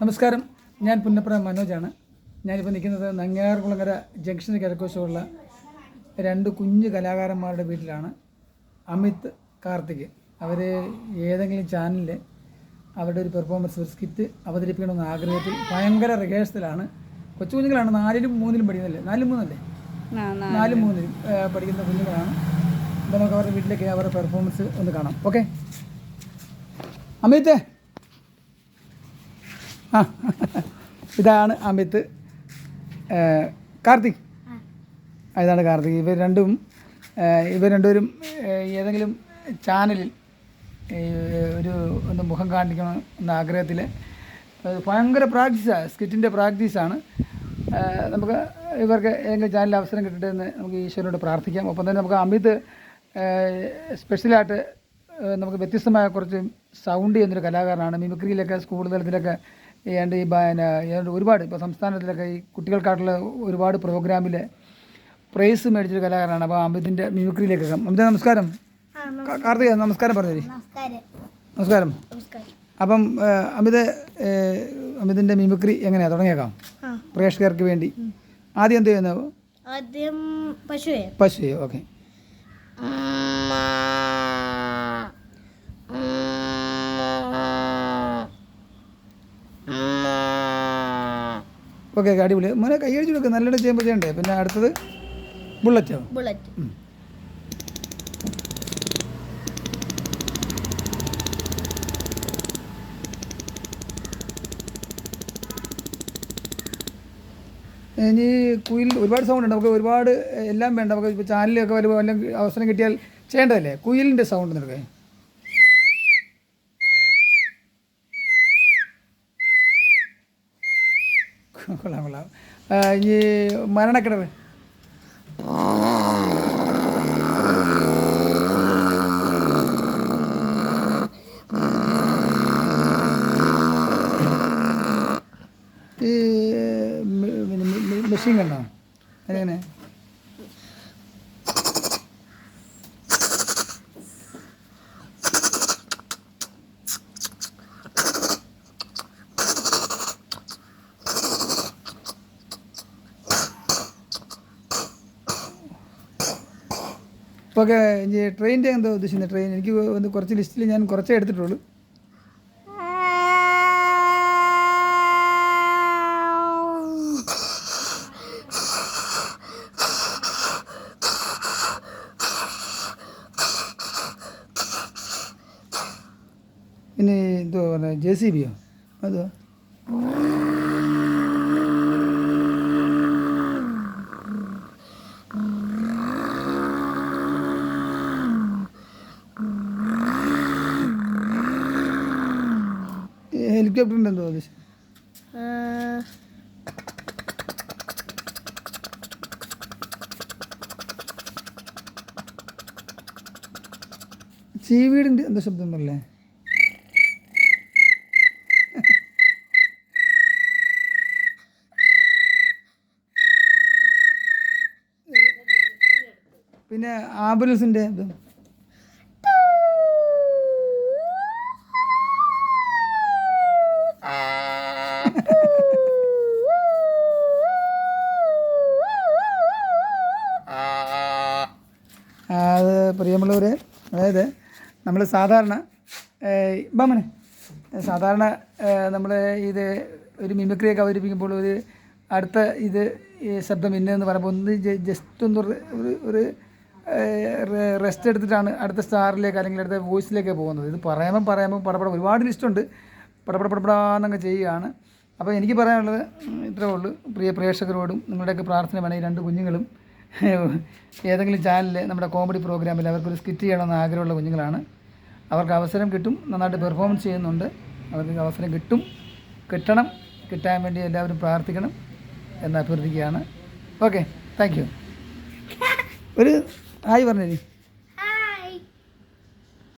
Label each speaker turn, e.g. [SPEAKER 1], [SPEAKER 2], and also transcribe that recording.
[SPEAKER 1] നമസ്കാരം. ഞാൻ പുന്നപ്ര മനോജാണ്. ഞാനിപ്പോൾ നിൽക്കുന്നത് നങ്ങയാർകുളങ്ങര ജംഗ്ഷന് കിഴക്കുവശമുള്ള രണ്ട് കുഞ്ഞു കലാകാരന്മാരുടെ വീട്ടിലാണ്. അമിത് കാർത്തിക്. അവർ ഏതെങ്കിലും ചാനലിൽ അവരുടെ ഒരു പെർഫോമൻസ് ഒരു സ്കിറ്റ് അവതരിപ്പിക്കണമെന്ന ആഗ്രഹത്തിൽ ഭയങ്കര റിഹേഴ്സലാണ് കൊച്ചു കുഞ്ഞുങ്ങളാണ്. നാലിലും മൂന്നിലും പഠിക്കുന്നില്ലേ നാലും മൂന്നല്ലേ? നാലും മൂന്നിലും പഠിക്കുന്ന കുഞ്ഞുങ്ങളാണ്. അപ്പോൾ നമുക്ക് അവരുടെ വീട്ടിലേക്ക് അവരുടെ പെർഫോമൻസ് ഒന്ന് കാണാം. ഓക്കെ അമിത്! ആ. ഇതാണ് അമിത് കാർത്തിക്. ഇതാണ് കാർത്തിക്. ഇവർ രണ്ടും ഇവർ രണ്ടുപേരും ഏതെങ്കിലും ചാനലിൽ ഒരു ഒന്ന് മുഖം കാണിക്കണം എന്ന ആഗ്രഹത്തിൽ ഭയങ്കര പ്രാക്ടീസാണ് സ്കിറ്റിന്റെ പ്രാക്ടീസാണ്. നമുക്ക് ഇവർക്ക് ഏതെങ്കിലും ചാനലിൽ അവസരം കിട്ടട്ടെ എന്ന് നമുക്ക് ഈശ്വരനോട് പ്രാർത്ഥിക്കാം. ഒപ്പം തന്നെ നമുക്ക് അമിത് സ്പെഷ്യലായിട്ട് നമുക്ക് വ്യത്യസ്തമായ കുറച്ച് സൗണ്ട് ചെയ്യുന്നൊരു കലാകാരനാണ്. മിമിക്രിയിലൊക്കെ സ്കൂൾ തലത്തിലൊക്കെ ഏതാണ്ട് ഈ ഏതാണ്ട് ഒരുപാട് ഇപ്പോൾ സംസ്ഥാനത്തിലൊക്കെ ഈ കുട്ടികൾക്കായിട്ടുള്ള ഒരുപാട് പ്രോഗ്രാമിൽ പ്രൈസ് മേടിച്ചൊരു കലാകാരനാണ്. അപ്പോൾ അമിതിന്റെ മിമിക്രിയിലേക്ക് അമിത നമസ്കാരം. കാർത്തിക നമസ്കാരം പറഞ്ഞു
[SPEAKER 2] നമസ്കാരം.
[SPEAKER 1] അപ്പം അമിത അമിതിന്റെ മിമിക്രി എങ്ങനെയാണ് തുടങ്ങിയേക്കാം. പ്രേക്ഷകർക്ക് വേണ്ടി. ആദ്യം എന്ത് ചെയ്യുന്നു
[SPEAKER 2] ആദ്യം പശുവേ.
[SPEAKER 1] പശു ഓക്കെ. ഓക്കെ ഓക്കെ അടിപൊളി. മോനെ കൈയടിച്ചു കൊടുക്കുക നല്ലോണം ചെയ്യുമ്പോൾ ചെയ്യണ്ടേ? പിന്നെ അടുത്തത് ബുള്ളറ്റോ.
[SPEAKER 2] ബുള്ളറ്റ്.
[SPEAKER 1] ഇനി കുയിൽ ഒരുപാട് സൗണ്ട് ഉണ്ട്. നമുക്ക് ഒരുപാട് എല്ലാം വേണ്ട. നമുക്ക് ഇപ്പോൾ ചാനലൊക്കെ വരുമ്പോൾ അല്ലെങ്കിൽ അവസരം കിട്ടിയാൽ ചെയ്യേണ്ടതല്ലേ? കുയിലിന്റെ സൗണ്ട് നിനക്ക്? കൊള്ളാം കൊള്ളാം ഈ മെ- പിന്നെ മെ- മെ- മെഷീൻ കണ്ടോ അതെങ്ങനെ ഇനി ട്രെയിനിന്റെ എന്തോ ഉദ്ദേശിക്കുന്നത് ട്രെയിൻ. എനിക്ക് വന്ന് കുറച്ച് ലിസ്റ്റിൽ ഞാൻ കുറച്ചേ എടുത്തിട്ടുള്ളൂ. പിന്നെ എന്തോ പറഞ്ഞ ജെ സി ബിയോ? അതോ? ഹെലികോപ്റ്ററിന്റെ എന്തോ ഉദ്ദേശം ചീവീടിന്റെ എന്തോ ശബ്ദം പറയല്ലേ പിന്നെ ആംബുലൻസിന്റെ പ്രിയമുള്ളവരെ അതായത് നമ്മൾ സാധാരണ ബമ്മനെ സാധാരണ നമ്മൾ ഇത് ഒരു മിമിക്രിയൊക്കെ അവതരിപ്പിക്കുമ്പോൾ ഒരു അടുത്ത ഇത് ശബ്ദം ഇന്നതെന്ന് പറയുമ്പോൾ ഒന്ന് ജസ്റ്റ് ഒന്ന് ഒരു- ഒരു റെസ്റ്റ് എടുത്തിട്ടാണ് അടുത്ത സ്റ്റാറിലേക്ക് അല്ലെങ്കിൽ അടുത്ത വോയിസിലേക്ക് പോകുന്നത്. ഇത് പറയുമ്പം പറയുമ്പം പടപടം ഒരുപാട് ലിസ്റ്റുണ്ട്. പടപട പടപടാന്നങ്ങ് ചെയ്യുകയാണ്. അപ്പോൾ എനിക്ക് പറയാനുള്ളത് ഇത്രേ ഉള്ളൂ. പ്രിയ പ്രേക്ഷകരോടും നിങ്ങളുടെയൊക്കെ പ്രാർത്ഥന വേണം. ഈ രണ്ട് കുഞ്ഞുങ്ങളും ഏതെങ്കിലും ചാനലിൽ നമ്മുടെ കോമഡി പ്രോഗ്രാമിൽ അവർക്കൊരു സ്കിറ്റ് ചെയ്യണമെന്ന് ആഗ്രഹമുള്ള കുഞ്ഞുങ്ങളാണ്. അവർക്ക് അവസരം കിട്ടും നന്നായിട്ട് പെർഫോമൻസ് ചെയ്യുന്നുണ്ട്. അവർക്ക് അവസരം കിട്ടും. കിട്ടണം കിട്ടാൻ വേണ്ടി എല്ലാവരും പ്രാർത്ഥിക്കണം എന്ന് അഭ്യർത്ഥിക്കുകയാണ്. Okay thank you. ഒരു ഹായ് പറഞ്ഞു